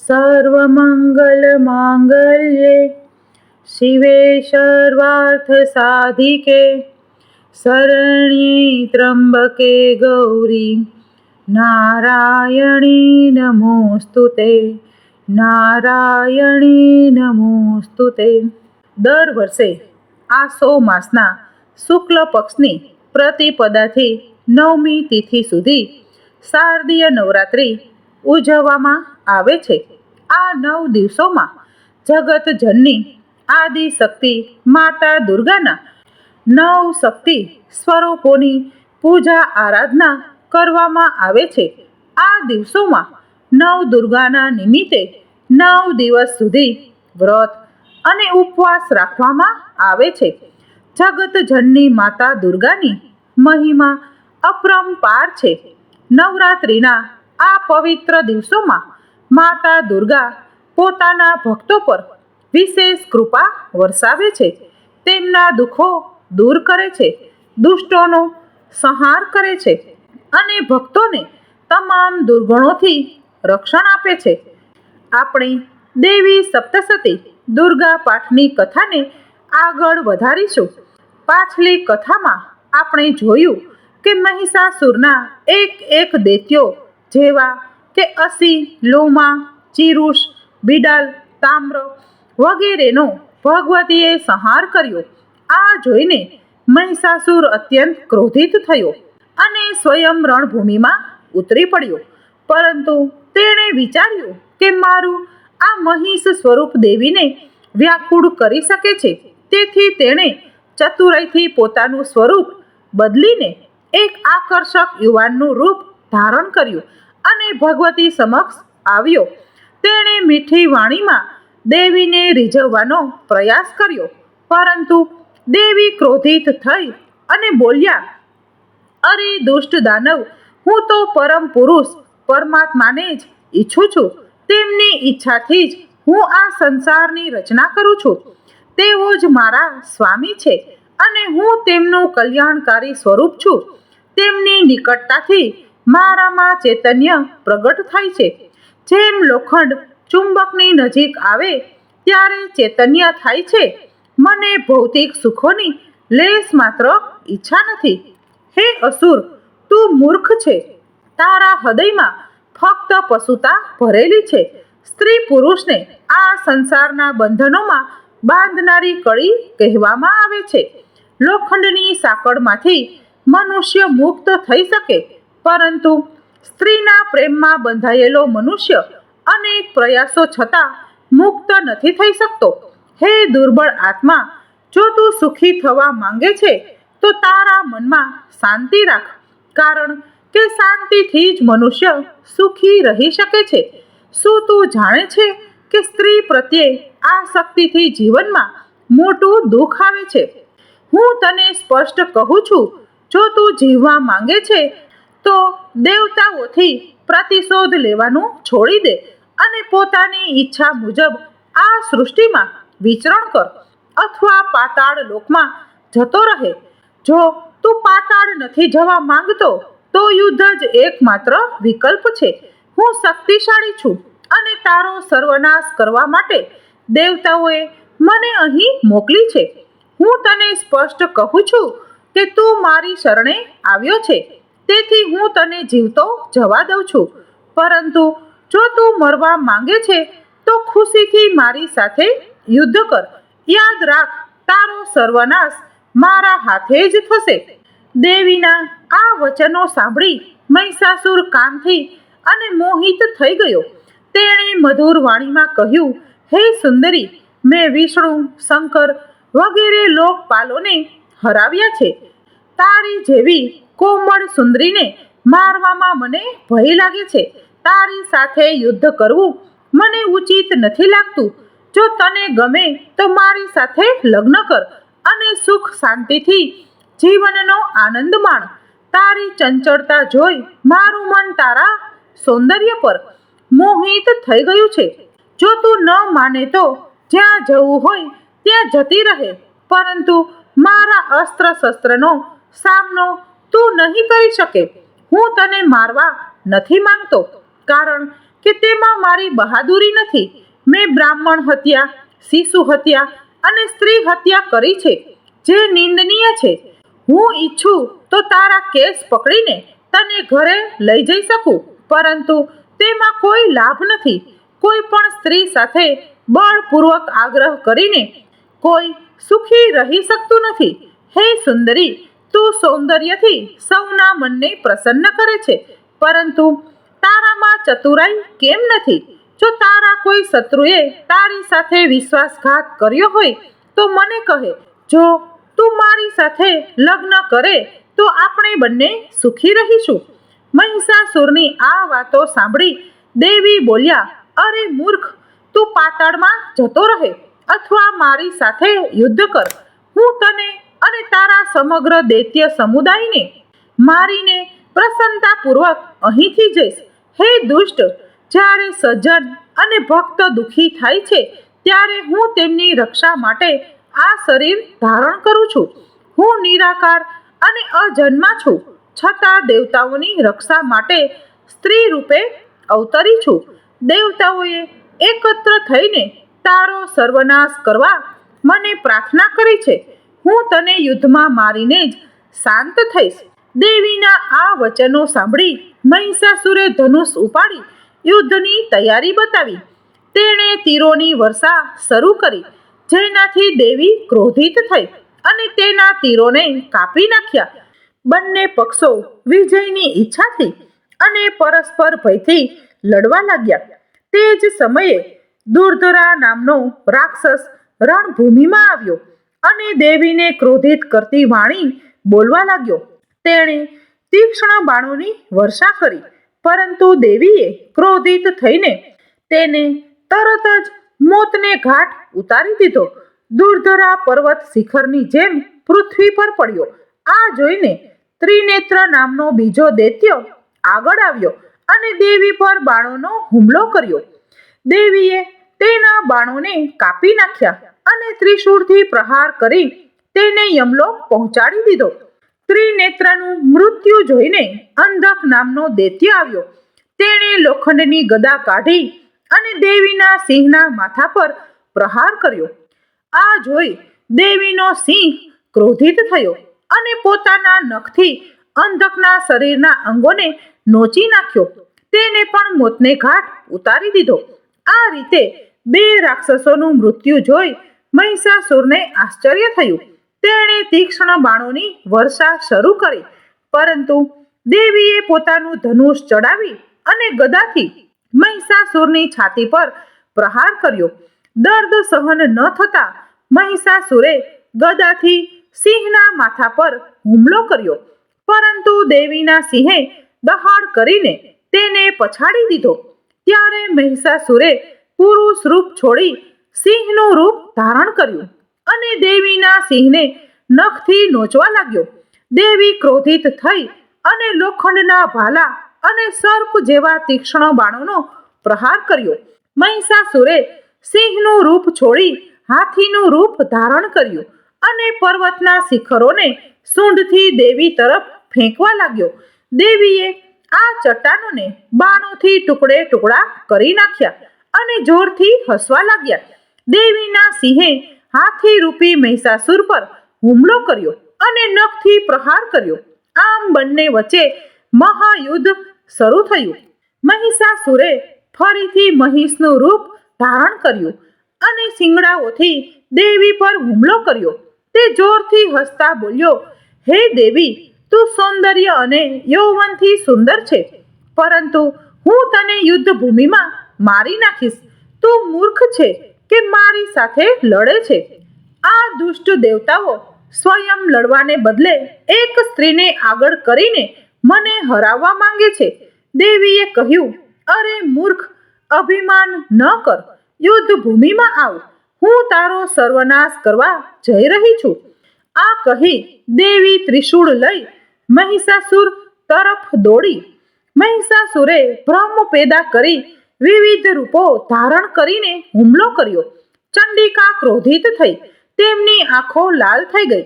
સર્વમંગલમાંગલ્યે શિવે સર્વાર્થસાધિકે શરણ્યે ત્રંબકે ગૌરી નારાયણી નમોસ્તુ તે નારાયણી નમોસ્તુ તે દર વર્ષે આસો માસના શુક્લ પક્ષની પ્રતિપદાથી નવમી તિથિ સુધી શારદીય નવરાત્રિ ઉજવવામાં આવે છે. આ નવ દિવસોમાં જગતજનની આદિ શક્તિ માતા દુર્ગાના નવ શક્તિ સ્વરૂપોની પૂજા આરાધના કરવામાં આવે છે. આ દિવસોમાં નવ દુર્ગાના નિમિત્તે નવ દિવસ સુધી વ્રત અને ઉપવાસ રાખવામાં આવે છે. જગતજનની માતા દુર્ગાની મહિમા અપરંપાર છે. નવરાત્રિના આ પવિત્ર દિવસોમાં માતા દુર્ગા પોતાના ભક્તો પર વિશેષ કૃપા વરસાવે છે. તેમના દુઃખો દૂર કરે છે. દુષ્ટોનો સંહાર કરે છે અને ભક્તોને તમામ દુર્ગુણોથી રક્ષણ આપે છે. આપણે દેવી સપ્તસતી દુર્ગા પાઠની કથાને આગળ વધારીશું. પાછલી કથામાં આપણે જોયું કે મહિષાસુરના એક એક દૈત્યો જેવા કે અસી, લોમા, ચિરુષ, બિડાલ, તામ્ર વગેરેનો ભગવતીએ સંહાર કર્યો. આ જોઈને મહિષાસુર અત્યંત ક્રોધિત થયો અને સ્વયં રણભૂમિમાં ઉતરી પડ્યો. પરંતુ તેણે વિચાર્યું કે મારું આ મહિષ સ્વરૂપ દેવીને વ્યાકુળ કરી શકે છે. તેથી તેણે ચતુરાઈથી પોતાનું સ્વરૂપ બદલીને એક આકર્ષક યુવાનનું રૂપ ધારણ કર્યું અને ભગવતી સમક્ષ આવ્યો. તેણે મીઠી વાણીમાં દેવીને રીઝવવાનો પ્રયાસ કર્યો, પરંતુ દેવી ક્રોધિત થઈ અને બોલ્યા, અરે દુષ્ટ દાનવ, હું તો પરમ પુરુષ, પરમાત્માને જ ઈચ્છું છું. તેમની ઈચ્છાથી જ હું આ સંસારની રચના કરું છું. તેઓ જ મારા સ્વામી છે અને હું તેમનું કલ્યાણકારી સ્વરૂપ છું. તેમની નિકટતાથી મારામાં ચૈતન્ય પ્રગટ થાય છે. જેમ લોખંડ ચુંબકની નજીક આવે, ત્યારે ચૈતન્ય થાય છે. મને ભૌતિક સુખોની લેશ માત્ર ઈચ્છા નથી. હે અસુર, તું મૂર્ખ છે. તારા હૃદયમાં ફક્ત પશુતા ભરેલી છે. સ્ત્રી પુરુષને આ સંસારના બંધનોમાં બાંધનારી કળી કહેવામાં આવે છે. લોખંડની સાંકળમાંથી મનુષ્ય મુક્ત થઈ શકે. પરંતુ સ્ત્રીના પ્રેમમાં બંધાયેલો મનુષ્ય અનેક પ્રયાસો છતાં મુક્ત નથી થઈ શકતો. હે દુર્બળ આત્મા, જો તું સુખી થવા માંગે છે, તો તારા મનમાં શાંતિ રાખ. કારણ કે શાંતિથી જ મનુષ્ય સુખી રહી શકે છે. શું તું જાણે છે કે સ્ત્રી પ્રત્યે આ શક્તિથી જીવનમાં મોટું દુઃખ આવે છે? હું તને સ્પષ્ટ કહું છું, જો તું જીવવા માંગે છે તો દેવતાઓથી પ્રતિશોધ લેવાનું છોડી દે અને પોતાની ઈચ્છા મુજબ આ સૃષ્ટિમાં વિચરણ કર અથવા પાતાળ લોકમાં જતો રહે. જો તું પાતાળ નથી જવા માંગતો, તો યુદ્ધ જ એકમાત્ર વિકલ્પ છે. હું શક્તિશાળી છું અને તારો સર્વનાશ કરવા માટે દેવતાઓએ મને અહીં મોકલી છે. હું તને સ્પષ્ટ કહું છું કે તું મારી શરણે આવ્યો છે. તેથી હું તને જીવતો જવા દઉં છું. પરંતુ જો તું મરવા માંગે છે, તો ખુશીથી મારી સાથે યુદ્ધ કર. યાદ રાખ, તારો સર્વનાશ મારા હાથે જ થશે. દેવીના આ વચનો સાંભળી મહિષાસુર કામથી અને મોહિત થઈ ગયો. તેણે મધુર વાણીમાં કહ્યું, હે સુંદરી, મેં વિષ્ણુ, શંકર વગેરે લોકપાલોને હરાવ્યા છે. તારી જેવી કોમળ સુંદરીને મારવામાં મને ભય લાગે છે. તારી સાથે યુદ્ધ કરવું મને ઉચિત નથી લાગતું. જો તને ગમે તો મારી સાથે લગ્ન કર અને સુખ શાંતિથી જીવનનો આનંદ માણ. તારી ચંચળતા જોઈ મારું મન તારા સૌંદર્ય પર મોહિત થઈ ગયું છે. જો તું ન માને તો જ્યાં જવું હોય ત્યાં જતી રહે. પરંતુ મારા અસ્ત્ર શસ્ત્રનો સામનો તું નહીં કરી શકે. હું તને મારવા નથી માંગતો, કારણ કે તેમાં મારી બહાદુરી નથી. મેં બ્રાહ્મણ હત્યા, શિશુ હત્યા અને સ્ત્રી હત્યા કરી છે, જે નિંદનીય છે. હું ઈચ્છું તો તારા કેસ પકડીને તને ઘરે લઈ જઈ શકું, પરંતુ તેમાં કોઈ લાભ નથી. કોઈ પણ સ્ત્રી સાથે બળપૂર્વક આગ્રહ કરીને કોઈ સુખી રહી શકતું નથી. હે સુંદરી તું સૌંદર્યથી સૌના મનને પ્રસન્ન કરે છે. પરંતુ તારામાં ચતુરાઈ કેમ નથી? જો તારા કોઈ શત્રુએ તારી સાથે વિશ્વાસઘાત કર્યો હોય, તો મને કહે, જો તું મારી સાથે લગ્ન કરે, તો આપણે બંને સુખી રહીશું. મહિષાસુરની આ વાતો સાંભળી દેવી બોલ્યા, અરે મૂર્ખ, તું પાતાળમાં જતો રહે અથવા મારી સાથે યુદ્ધ કર. હું તને અને તારા સમગ્ર દૈત્ય સમુદાયને મારીને પ્રસન્નતાપૂર્વક અહીંથી જઈશ. હે દુષ્ટ, જ્યારે સજ્જન અને ભક્ત દુઃખી થાય છે, ત્યારે હું તેમની રક્ષા માટે આ શરીર ધારણ કરું છું. હું નિરાકાર અને અજન્મા છું. છતાં દેવતાઓની રક્ષા માટે સ્ત્રી રૂપે અવતરી છું. દેવતાઓએ એકત્ર થઈને તારો સર્વનાશ કરવા મને પ્રાર્થના કરી છે. હું તને યુદ્ધમાં મારીને જ શાંત થઈશ. દેવીના આ વચનો સાંભળી મહિષાસુરે ધનુષ ઉપાડી યુદ્ધની તૈયારી બતાવી. તેણે તીરોની વર્ષા શરૂ કરી, જેનાથી દેવી ક્રોધિત થઈ અને તેના તીરોને કાપી નાખ્યા. બંને પક્ષો વિજયની ઈચ્છાથી અને પરસ્પર ભયથી લડવા લાગ્યા. તે જ સમયે દુર્ધરા નામનો રાક્ષસ રણભૂમિમાં આવ્યો. અને દેવીને ક્રોધિત કરતી વાણી બોલવા લાગ્યો. તેણે તીક્ષ્ણ બાણોની વર્ષા કરી, પરંતુ દેવીએ ક્રોધિત થઈને તેને તરત જ મોતને ઘાટ ઉતારી દીધો. દુર્ધરા પર્વત શિખરની જેમ પૃથ્વી પર પડ્યો. આ જોઈને ત્રિનેત્ર નામનો બીજો દૈત્ય આગળ આવ્યો અને દેવી પર બાણોનો હુમલો કર્યો. દેવીએ તેના બાણોને કાપી નાખ્યા. અને ત્રિશૂળથી પ્રહાર કરી તેને યમલોક પહોંચાડી દીધો. ત્રિનેત્રનું મૃત્યુ જોઈને અંધક નામનો દૈત્ય આવ્યો. તેણે લોખંડની ગદા કાઢી અને દેવીના સિંહના માથા પર પ્રહાર કર્યો. આ જોઈ દેવીનો સિંહ ક્રોધિત થયો અને પોતાના નખથી અંધકના શરીરના અંગોને નોચી નાખ્યો. તેને પણ મોતને ઘાટ ઉતારી દીધો. આ રીતે બે રાક્ષસોનું મૃત્યુ જોઈ મહિષાસુરને આશ્ચર્ય થયું. તેણે તીક્ષ્ણ બાણોની વર્ષા શરૂ કરી. પરંતુ દેવીએ પોતાનું ધનુષ ચડાવી અને ગદાથી મહિષાસુરની છાતી પર પ્રહાર કર્યો. દર્દ સહન ન થતા મહિષાસુરે ગદાથી સિંહના માથા પર હુમલો કર્યો. પરંતુ દેવીના સિંહે દહાડ કરીને તેને પછાડી દીધો. ત્યારે મહિષાસુરે પુરુષ રૂપ છોડી સિંહનું રૂપ ધારણ કર્યું અને દેવીના સિંહને નખથી નોચવા લાગ્યો. દેવી ક્રોધિત થઈ અને લોખંડના ભાલા અને સર્પ જેવા તીક્ષ્ણ બાણોનો પ્રહાર કર્યો. મહિષાસુરે સિંહનું રૂપ છોડી હાથીનું રૂપ ધારણ કર્યું અને પર્વતના શિખરોને સૂંઢથી દેવી તરફ ફેંકવા લાગ્યો. દેવીએ આ ચટ્ટાનોને બાણોથી ટુકડે ટુકડા કરી નાખ્યા અને જોરથી હસવા લાગ્યા. દેવીના સિંહે હાથી રૂપી મહિષાસુર પર હુમલો કર્યો અને નખથી પ્રહાર કર્યો. આમ બંને વચ્ચે મહાયુદ્ધ શરૂ થયું. મહિષાસુરે ફરીથી મહિષનું રૂપ ધારણ કર્યું અને શિંગડાઓથી દેવી પર હુમલો કર્યો. તે જોરથી હસતા બોલ્યો, હે દેવી, તું સૌંદર્ય અને યૌવનથી સુંદર છે. પરંતુ હું તને યુદ્ધ ભૂમિમાં મારી નાખીશ. તું મૂર્ખ છે. કે મારી સાથે લડે છે? આ દુષ્ટ દેવતાઓ સ્વયં લડવાને બદલે એક સ્ત્રીને આગળ કરીને મને હરાવવા માંગે છે. દેવીએ કહ્યું, અરે મૂર્ખ, અભિમાન ન કર. યુદ્ધ ભૂમિમાં આવ. હું તારો સર્વનાશ કરવા જઈ રહી છું. આ કહી દેવી ત્રિશૂળ લઈ મહિષાસુર તરફ દોડી. મહિષાસુરે ભ્રમ પેદા કરી વિવિધ રૂપો ધારણ કરીને હુમલો કર્યો. ચંડિકા ક્રોધિત થઈ. તેમની આંખો લાલ થઈ ગઈ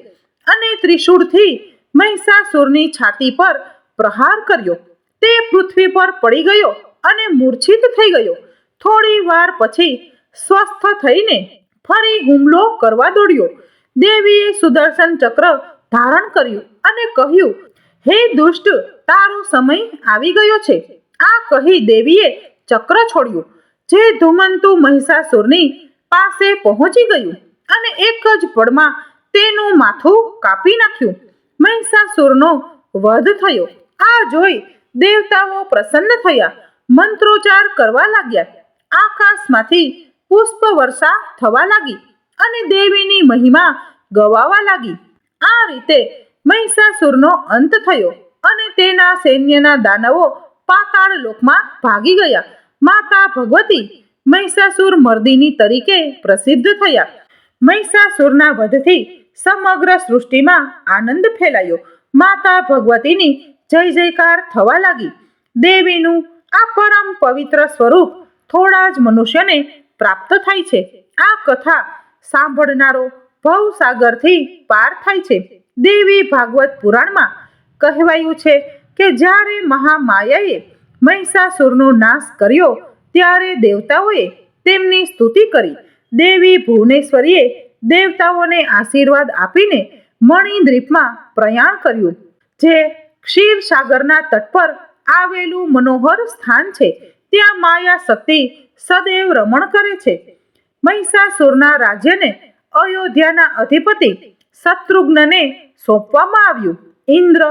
અને ત્રિશૂળથી મહિષાસુરની છાતી પર પ્રહાર કર્યો. તે પૃથ્વી પર પડી ગયો અને મૂર્છિત થઈ ગયો. થોડી વાર પછી સ્વસ્થ થઈને ફરી હુમલો કરવા દોડ્યો. દેવીએ સુદર્શન ચક્ર ધારણ કર્યું અને કહ્યું, હે દુષ્ટ, તારો સમય આવી ગયો છે. આ કહી દેવીએ ચક્ર છોડ્યું. જે ધુમંતુ મહિષાસુરની પાસે પહોંચી ગયું અને એક જ પળમાં તેનું માથું કાપી નાખ્યું. મહિષાસુરનો વધ થયો. આ જોઈ દેવતાઓ પ્રસન્ન થયા. મંત્રોચ્ચાર કરવા લાગ્યા. આકાશમાંથી પુષ્પ વર્ષા થવા લાગી અને દેવીની મહિમા ગવાવા લાગી. આ રીતે મહિષાસુરનો અંત થયો અને તેના સૈન્યના દાનવો પાતાળ લોકમાં ભાગી ગયા. માતા ભગવતી મહિષાસુર મર્દિની તરીકે પ્રસિદ્ધ થયા. મહિષાસુરના વધથી સમગ્ર સૃષ્ટિમાં આનંદ ફેલાયો. માતા ભગવતીની જય જયકાર થવા લાગી. દેવીનું આ પરમ પવિત્ર સ્વરૂપ થોડા જ મનુષ્યને પ્રાપ્ત થાય છે. આ કથા સાંભળનારો ભવસાગરથી પાર થાય છે. દેવી ભાગવત પુરાણમાં કહેવાયું છે કે જ્યારે મહામાયાએ મહિષાસુરનો નાશ કર્યો, ત્યારે દેવતાઓએ તેમની સ્તુતિ કરી. દેવી ભુવનેશ્વરીએ દેવતાઓને આશીર્વાદ આપીને મણિદ્વીપમાં પ્રયાણ કર્યું, જે ક્ષીરસાગરના તટ પર આવેલું મનોહર સ્થાન છે. ત્યાં માયા શક્તિ સદૈવ રમણ કરે છે. મહિષાસુરના રાજ્યને અયોધ્યાના અધિપતિ શત્રુઘ્નને સોંપવામાં આવ્યું. ઇન્દ્ર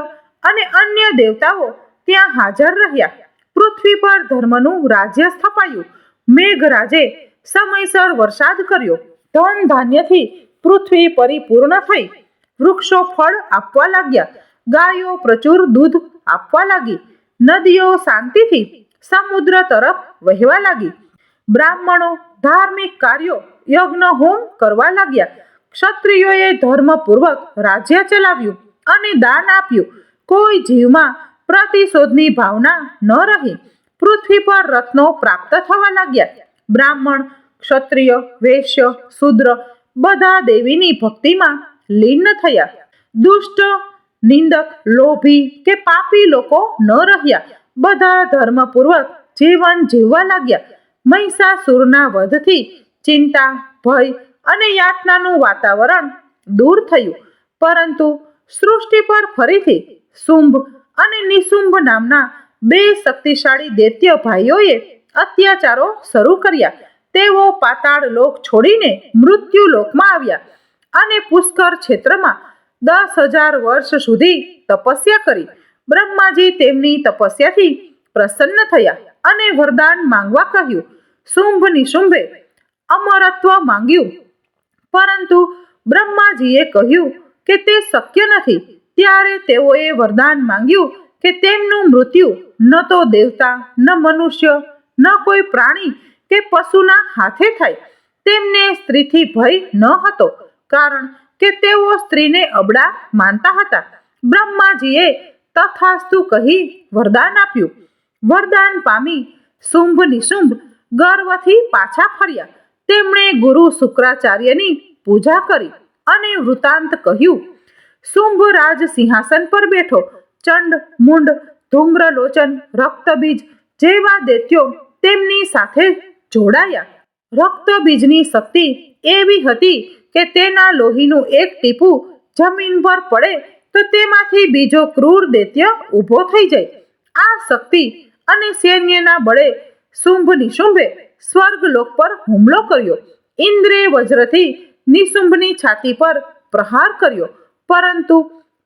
અને અન્ય દેવતાઓ ત્યાં હાજર રહ્યા. પૃથ્વી પર ધર્મનું રાજ્ય સ્થપાયું. મેઘરાજે સમયસર વરસાદ કર્યો. ધન ધાન્યથી પૃથ્વી પરિપૂર્ણ થઈ. વૃક્ષો ફળ આપવા લાગ્યા. ગાયો પ્રચુર દૂધ આપવા લાગી. નદીઓ શાંતિથી સમુદ્ર તરફ વહેવા લાગી. બ્રાહ્મણો ધાર્મિક કાર્યો યજ્ઞ હોમ કરવા લાગ્યા. ક્ષત્રિયોએ ધર્મપૂર્વક રાજ્ય ચલાવ્યું અને દાન આપ્યું. કોઈ જીવમાં પ્રતિશોધની ભાવના ન રહી. પૃથ્વી પર રત્નો પ્રાપ્ત થવા લાગ્યા. બ્રાહ્મણ, ક્ષત્રિય, વૈશ્ય, શૂદ્ર બધા દેવીની ભક્તિમાં લીન થયા. દુષ્ટ, નિંદક, લોભી કે પાપી લોકો ન રહ્યા. બધા ધર્મપૂર્વક જીવન જીવવા લાગ્યા. મહિષાસુરના વધથી ચિંતા, ભય અને યાતનાનું વાતાવરણ દૂર થયું. પરંતુ સૃષ્ટિ પર ફરીથી શુંભ અને નિશુંભ નામના બે શક્તિશાળી દૈત્ય ભાઈઓએ અત્યાચારો શરૂ કર્યા. તેઓ પાતાળ લોક છોડીને મૃત્યુ લોકમાં આવ્યા અને પુષ્કર ક્ષેત્રમાં દસ હજાર વર્ષ સુધી તપસ્યા કરી. બ્રહ્માજી તેમની તપસ્યાથી પ્રસન્ન થયા અને વરદાન માંગવા કહ્યું શુંભ નિશુંભે અમરત્વ માંગ્યું. પરંતુ બ્રહ્માજીએ કહ્યું કે તે શક્ય નથી. ત્યારે તેઓએ વરદાન માંગ્યું કે તેમનું મૃત્યુ ન તો દેવતા, ન મનુષ્ય, ન કોઈ પ્રાણી કે પશુના હાથે થાય. તેમને સ્ત્રીથી ભય ન હતો, કારણ કે તેઓ સ્ત્રીને અબડા માનતા હતા. બ્રહ્માજીએ તથાસ્તુ કહી વરદાન આપ્યું. વરદાન પામી શુંભ નિશુંભ ગર્વથી પાછા ફર્યા. તેમણે ગુરુ શુક્રાચાર્યની પૂજા કરી અને વૃતાંત કહ્યું શુંભ રાજ સિંહાસન પર બેઠો. ચંડ, મુંડ ધૂમ્રલોચન રક્તબીજ જેવા દૈત્યો તેમની સાથે જોડાયા. રક્તબીજની શક્તિ એવી હતી કે તેના લોહીનું એક ટીપું જમીન પર પડે તો તેમાંથી બીજો ક્રૂર દૈત્ય ઊભો થઈ જાય. આ શક્તિ અને સૈન્યના બળે શુંભ નિશુંભે સ્વર્ગલોક પર હુમલો કર્યો. ઇન્દ્રે વજ્રથી નિશુંભની છાતી પર પ્રહાર કર્યો. પરંતુ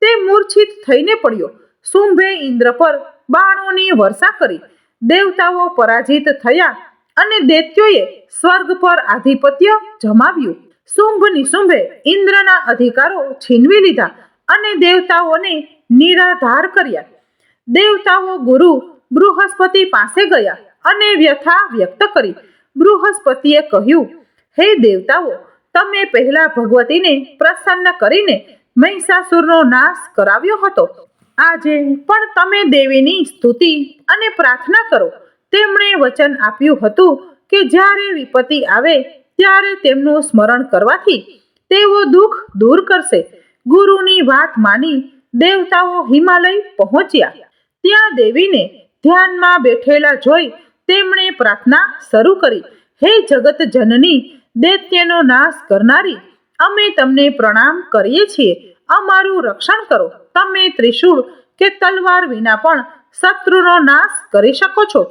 તે મૂર્છિત થઈને પડ્યો. શુંભે ઇન્દ્ર પર બાણોની વર્ષા કરી. દેવતાઓ પરાજિત થયા અને દૈત્યોએ સ્વર્ગ પર આધિપત્ય જમાવ્યું. શુંભ નિશુંભે ઇન્દ્રના અધિકારો છીનવી લીધા અને દેવતાઓને નિરાધાર કર્યા. દેવતાઓ ગુરુ બૃહસ્પતિ પાસે ગયા અને વ્યથા વ્યક્ત કરી. બૃહસ્પતિએ કહ્યું, હે દેવતાઓ, તમે પહેલા ભગવતીને પ્રસન્ન કરીને મહિષાસુરનો નાશ કરાવ્યો હતો. આજે પણ તમે દેવીની સ્તુતિ અને પ્રાર્થના કરો. તેમણે વચન આપ્યું હતું કે જ્યારે વિપત્તિ આવે ત્યારે તેમનું સ્મરણ કરવાથી તેઓ દુઃખ દૂર કરશે. ગુરુની વાત માની દેવતાઓ હિમાલય પહોંચ્યા. ત્યાં દેવીને ધ્યાનમાં બેઠેલા જોઈ તેમણે પ્રાર્થના શરૂ કરી. હે જગત જનની દૈત્યનો નાશ કરનારી અમે તમને પ્રણામ કરીએ છીએ. અમારું રક્ષણ કરો. તમે ત્રિશૂળ કે તલવાર વિના પણ શત્રુનો નાશ કરી શકો છો.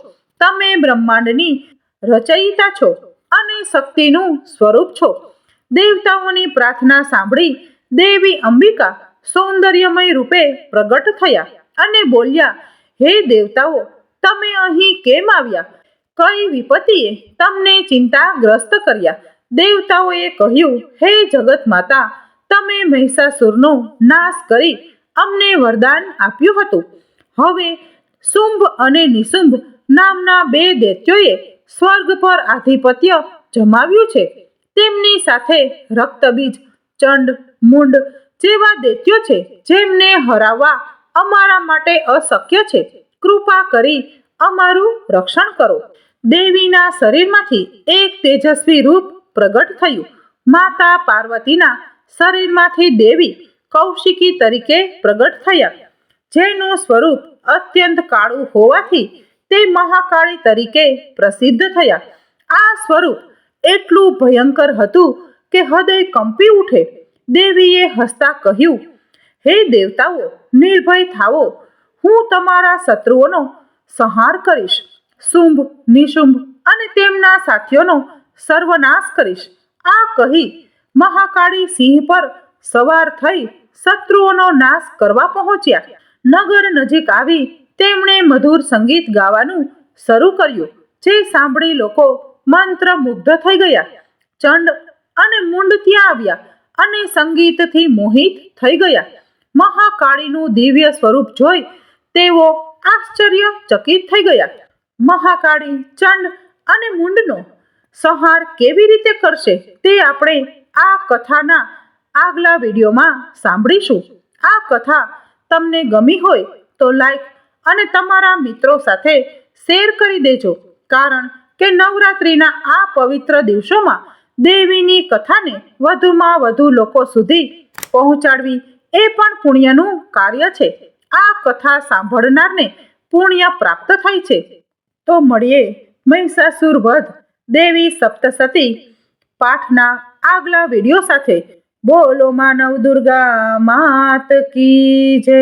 તમે બ્રહ્માંડની રચયિતા છો અને શક્તિનું સ્વરૂપ છો. દેવતાઓની પ્રાર્થના સાંભળી દેવી અંબિકા સૌંદર્યમય રૂપે પ્રગટ થયા અને બોલ્યા, હે દેવતાઓ, તમે અહીં કેમ આવ્યા? કઈ વિપત્તિએ તમને ચિંતાગ્રસ્ત કર્યા? દેવતાઓએ કહ્યું, હે જગત માતા, તમે મહિષાસુરનો નાશ કરી અમને વરદાન આપ્યું હતું. હવે શુંભ અને નિશુંભ નામના બે દૈત્યોએ સ્વર્ગ પર આધિપત્ય જમાવ્યું છે. તેમની સાથે રક્તબીજ, ચંડ, મુંડ જેવા દૈત્યો છે, જેમને હરાવવા અમારા માટે અશક્ય છે. કૃપા કરી અમારું રક્ષણ કરો. દેવીના શરીરમાંથી એક તેજસ્વી રૂપ પ્રગટ થયું. માતા પાર્વતીના શરીરમાંથી દેવી કૌશિકી તરીકે પ્રગટ થયા. જેનું સ્વરૂપ અત્યંત કાળું હોવાથી તે મહાકાળી તરીકે પ્રસિદ્ધ થયા. આ સ્વરૂપ એટલું ભયંકર હતું કે હૃદય કંપી ઉઠે. દેવીએ હસતા કહ્યું, હે દેવતાઓ, નિર્ભય થાઓ. હું તમારા શત્રુઓનો સંહાર કરીશ. શુંભ, નિશુંભ અને તેમના સાથીઓનો સર્વનાશ કરીશ. આ કહી મહાકાળી સિંહ પર સવાર થઈ શત્રુઓનો નાશ કરવા પહોંચ્યા. નગર નજીક આવી તેમણે મધુર સંગીત ગાવાનું શરૂ કર્યું, જે સાંભળી લોકો મંત્ર મુગ્ધ થઈ ગયા. ચંડ અને મુંડ ત્યાં આવ્યા અને સંગીતથી મોહિત થઈ ગયા. મહાકાળીનું દિવ્ય સ્વરૂપ જોઈ તેઓ આશ્ચર્યચકિત થઈ ગયા. મહાકાળી ચંડ અને મુંડનો સંહાર કેવી રીતે કરશે તે આપણે આ કથાના આગલા વિડીયોમાં સાંભળીશું. આ કથા તમને ગમી હોય તો લાઈક અને તમારા મિત્રો સાથે શેર કરી દેજો. કારણ કે નવરાત્રિના આ પવિત્ર દિવસોમાં દેવીની કથાને વધુમાં વધુ લોકો સુધી પહોંચાડવી એ પણ પુણ્યનું કાર્ય છે. આ કથા સાંભળનારને પુણ્ય પ્રાપ્ત થાય છે. તો મળીએ મહિષાસુર વધ દેવી સપ્તસતી પાઠના આગલા વીડિયો સાથે બોલો માનવ દુર્ગા માત કી જય.